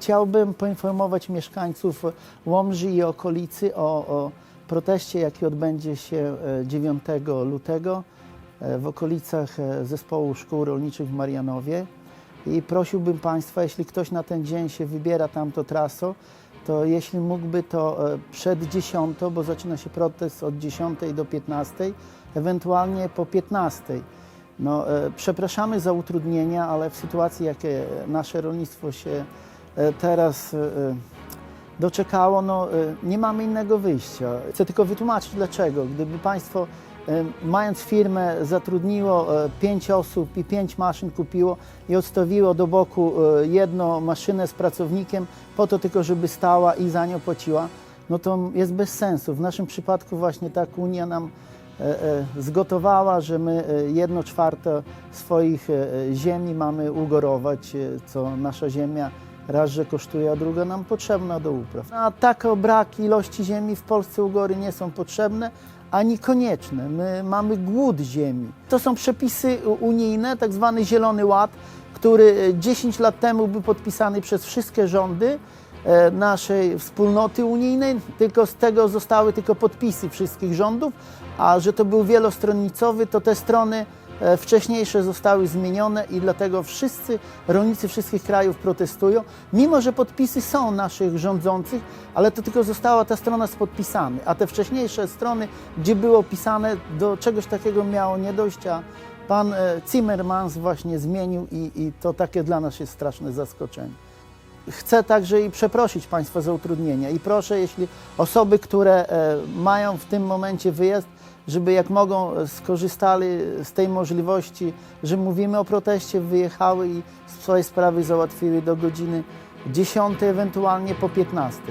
chciałbym poinformować mieszkańców Łomży i okolicy o, o proteście, jaki odbędzie się e, 9 lutego e, w okolicach e, Zespołu Szkół Rolniczych w Marianowie. I prosiłbym Państwa, jeśli ktoś na ten dzień się wybiera tamto traso, to jeśli mógłby to e, przed 10, bo zaczyna się protest od 10 do 15, ewentualnie po 15. No, e, przepraszamy za utrudnienia, ale w sytuacji, jakie nasze rolnictwo się e, teraz e, doczekało, no, e, nie mamy innego wyjścia. Chcę tylko wytłumaczyć dlaczego. Gdyby Państwo, e, mając firmę, zatrudniło e, pięć osób i pięć maszyn kupiło i odstawiło do boku e, jedną maszynę z pracownikiem, po to tylko, żeby stała i za nią płaciła, no to jest bez sensu. W naszym przypadku właśnie tak Unia nam e, e, zgotowała, że my e, jedno czwarte swoich e, ziemi mamy ugorować, e, co nasza ziemia raz, że kosztuje, a druga nam potrzebna do upraw. A tak o brak ilości ziemi w Polsce ugory nie są potrzebne, ani konieczne. My mamy głód ziemi. To są przepisy u- unijne, tak zwany Zielony Ład, który e, 10 lat temu był podpisany przez wszystkie rządy e, naszej wspólnoty unijnej, tylko z tego zostały tylko podpisy wszystkich rządów, a że to był wielostronnicowy, to te strony e, wcześniejsze zostały zmienione i dlatego wszyscy rolnicy wszystkich krajów protestują, mimo że podpisy są naszych rządzących, ale to tylko została ta strona z podpisami, a te wcześniejsze strony, gdzie było pisane, do czegoś takiego miało nie dojść, a pan e, Zimmermans właśnie zmienił i, i to takie dla nas jest straszne zaskoczenie. Chcę także i przeprosić Państwa za utrudnienia i proszę, jeśli osoby, które e, mają w tym momencie wyjazd, żeby jak mogą e, skorzystali z tej możliwości, że mówimy o proteście, wyjechały i swoje sprawy załatwiły do godziny 10, ewentualnie po 15.